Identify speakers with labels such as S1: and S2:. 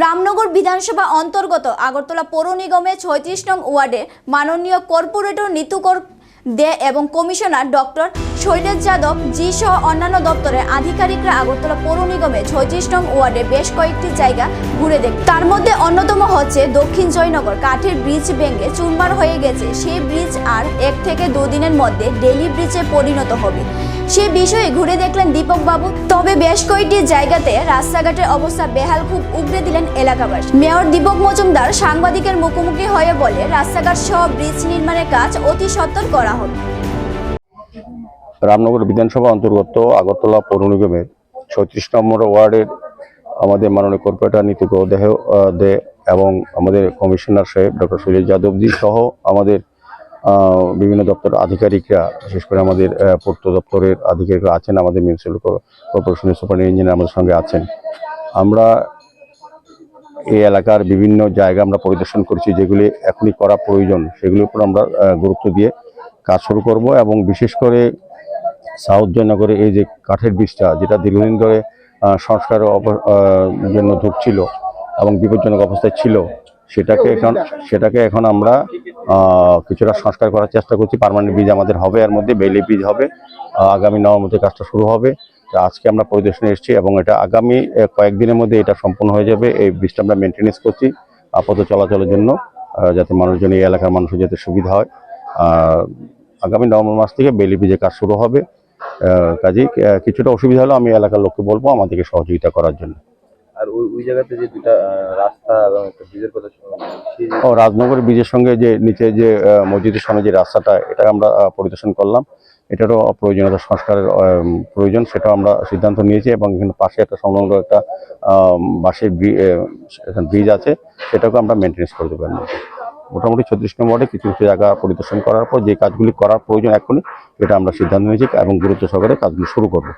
S1: রামনগর বিধানসভা অন্তর্গত আগরতলা পৌর নিগমের ছয়ত্রিশ নং ওয়ার্ডে মাননীয় কর্পোরেটর নিতুকর দে এবং কমিশনার ডক্টর শৈলেশ যাদব, জি সহ অন্যান্য দপ্তরের আধিকারিকরা আগরতলা পৌর নিগমে ছয়ত্রিশ নং ওয়ার্ডে বেশ কয়েকটি জায়গা ঘুরে দেখ তার মধ্যে অন্যতম হচ্ছে দক্ষিণ জয়নগর। কাঠের ব্রিজ ভেঙে চুরমার হয়ে গেছে। সেই ব্রিজ আর এক থেকে দুদিনের মধ্যে ডেলি ব্রিজে পরিণত হবে। সে বিষয়ে ঘুরে দেখলেন দীপক বাবু তবে বেশ কয়েকটি জায়গাতে রাস্তাঘাটের অবস্থা বেহাল, খুব উগড়ে দিলেন এলাকাবাসী। মেয়র দীপক মজুমদার সাংবাদিকের মুখোমুখি হয়ে বলে, রাস্তাঘাট সহ ব্রিজ নির্মাণের কাজ অতি সত্বর করা হবে
S2: রামনগর বিধানসভা অন্তর্গত আগরতলা পৌর নিগমের ছত্রিশ নম্বর ওয়ার্ডের আমাদের মাননীয় কর্পোরেটর নীতিক দেহ দে এবং আমাদের কমিশনার সাহেব ডক্টর সুরেশ যাদবজি সহ আমাদের বিভিন্ন দপ্তর আধিকারিকরা বিশেষ করে আমাদের পূর্ত দপ্তরের আধিকারিকরা আছেন আমাদের মিউনিসিপ্যাল কর্পোরেশনের সুপার ইঞ্জিনিয়ার আমাদের সঙ্গে আছেন। আমরা এই এলাকার বিভিন্ন জায়গা আমরা পরিদর্শন করছি যেগুলি এখনই করা প্রয়োজন সেগুলির উপর আমরা গুরুত্ব দিয়ে কাজ শুরু করব এবং বিশেষ করে সাউথ জয়নগরে এই যে কাঠের বীজটা যেটা দীর্ঘদিন ধরে আহ, সংস্কারের জন্য ঢুকছিল এবং বিপজ্জনক অবস্থায় ছিল সেটাকে এখন সেটাকে এখন আমরা কিছুটা সংস্কার করার চেষ্টা করছি। পার্মানেন্ট বীজ আমাদের হবে, এর মধ্যে বেলি বীজ হবে। আগামী নভেম্বর মধ্যে কাজটা শুরু হবে। আজকে আমরা পরিদর্শনে এসেছি এবং এটা আগামী কয়েকদিনের মধ্যে এটা সম্পূর্ণ হয়ে যাবে। এই বীজটা আমরা মেনটেনেন্স করছি আপাতত চলাচলের জন্য যাতে মানুষজন এই এলাকার মানুষের যাতে সুবিধা হয়। আগামী নভেম্বর মাস থেকে বেলি বীজের কাজ শুরু হবে। কাজেই কিছুটা অসুবিধা হলেও আমি এলাকার লোককে বলব আমাদেরকে সহযোগিতা করার জন্য।
S3: আর ওই ওই জায়গাতে যে দুটা রাস্তা এবং একটা ব্রিজের কথা
S2: ও, রাজনগর ব্রিজের সঙ্গে যে নিচে যে মসজিদের সামনে যে রাস্তাটা, এটা আমরা পরিদর্শন করলাম। এটারও প্রয়োজনীয়তা সংস্কারের প্রয়োজন, সেটাও আমরা সিদ্ধান্ত নিয়েছি এবং এখানে পাশে একটা সংলগ্ন একটা এখানে ব্রিজ আছে সেটাকে আমরা মেনটেন্স করে দেবো এর মধ্যে। মোটামুটি ছত্রিশ নম্বরে কিছু কিছু জায়গা পরিদর্শন করার পর যে কাজগুলি করার প্রয়োজন এখনই এটা আমরা সিদ্ধান্ত নিয়েছি এবং গুরুত্ব সহকারে কাজগুলি শুরু করব।